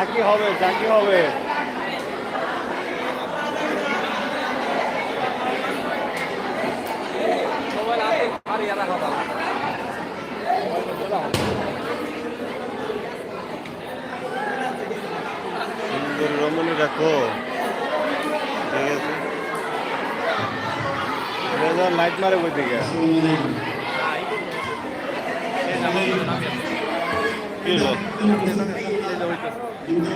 চাকি হবে চাকি হবে। সুন্দর রমণী দেখো। ঠিক আছে। লাইট মারে ওই দিকে কি হলো? কিন্তু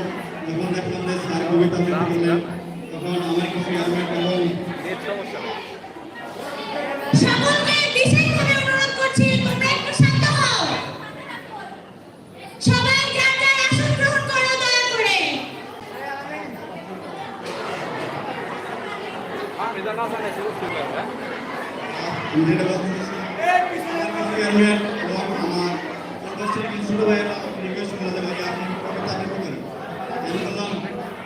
যখন দেখলাম যে স্যার কবিতা লিখতে তখন আমার কিছু আসবে তখন সকলকে বিশেষভাবে অনুরোধ করছি তোমরা একটু শান্ত হও সবাই যার যার আসন গ্রহণ করো দয়া করে আমি যেটা আমার সদস্যের কিছু ছোট ভাইয়েরা রিকোয়েস্ট করে দেবে যে আপনি কবিতা লিখতে পারেন আমি বললাম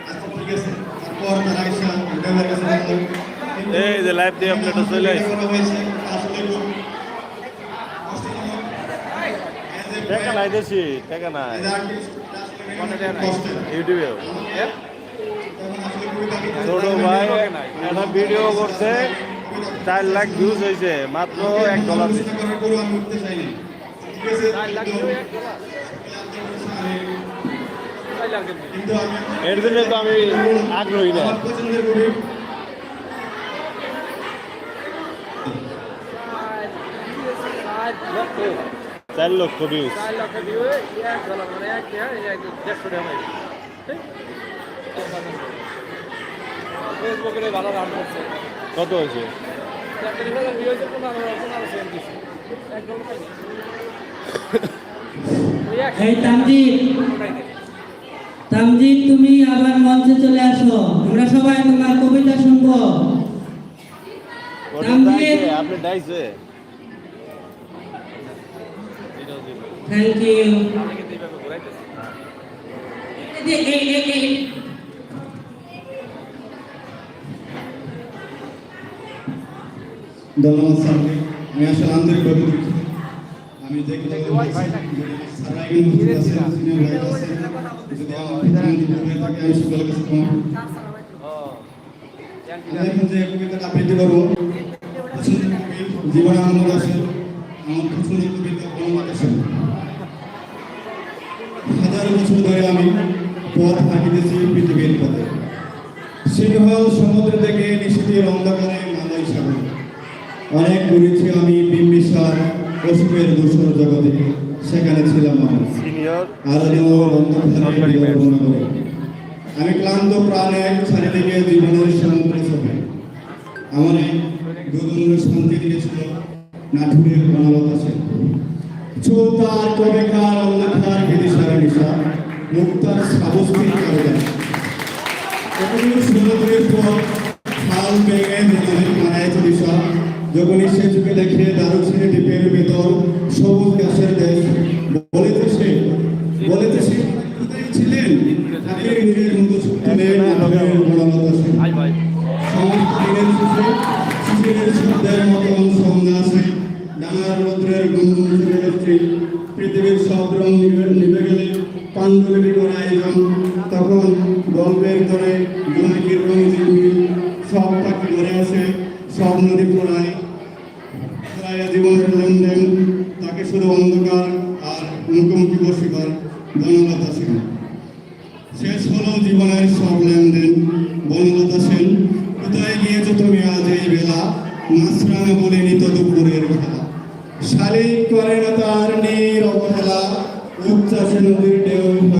আচ্ছা ঠিক আছে তারপর তারা এসে ড্রাইভার কাছে বলল কিন্তু এই যে লাইভ দিয়ে আপনি চলে কষ্টজনক টাকা নাই দেশি টাকা নাই। ইউটিউবেও লিখতে ছোট ভাই একটা ভিডিও করছে চার লাখ ভিউজ হয়েছে মাত্র এক ডলার এর জন্য তো আমি আগ্রহী না। চার লক্ষ ভিউজ ফেসবুকে ভালো রান করছে। কত হয়েছে? একটা রিভার ভিউ হয়েছে পনেরো পনেরো সেন্ট দিছে। একদম পাইনি ওই এক এই তামজিদ তামজিদ তুমি আবার মঞ্চে চলে আসো। আমরা সবাই তোমার কবিতা শুনব। কত তামজিৎ। আপনি ডাইছে থ্যাংক ইউ ধন্যবাদ স্যারকে আমি আসলে আন্তরিকভাবে দুঃখিত আমি আমার ভুল আমি যে কবিতাটা আবৃত্তি করব জীবনানন্দ দাসের আমার হাজার বছর ধরে আমি পথ হাঁটিতেছি পৃথিবীর পথে। সিংহল সমুদ্র থেকে নিশীথের অন্ধকারে মালাই সাগর। অনেক ঘুরেছি আমি বিম্বিসার অসুখের দূষণ জগতে। সেখানে ছিলাম আমি। আমি ক্লান্ত প্রাণে চারিদিকে জীবনের সমুদ্রে চোখে। আমার দুদণ্ড শান্তি দিয়েছিল। নাঠুরের বনলতা সেন চৌতার কবেকার অন্ধকার বিদিশার নিশা, মুক্তার সাবস্তির কারণে। কতগুলো সমুদ্রের পর খাল ভেঙে নদীর মারায় দিশা যখনই সে চোখে দেখে দারু ছেড়ে দ্বীপের ভেতর সবুজ গাছের দেশ, বলেছে সে বলেছে সে ছিলেন তাকে নিজের মতো ছুটলেন বড়লতা পৃথিবীর সব রং নিভে গেলে পাণ্ডুলিপি করা আয়োজন তখন গল্পের ধরে জোনাকির রং ঝিলমিল সব পাখি ঘরে আসে, সব নদী পড়ায়। প্রায় জীবনের লেনদেন, তাকে শুধু অন্ধকার আর মুখোমুখি বসিবার বনলতা সেন শেষ হলো জীবনের সব লেনদেন। বনলতা সেন, কোথায় গিয়েছো তুমি আজ এই বেলা? মাছরাঙা বলে নিত দুপুরের খেলা। শালিক করে না তার নীর অবহেলা উচ্চাসী নদীর ঢেউ।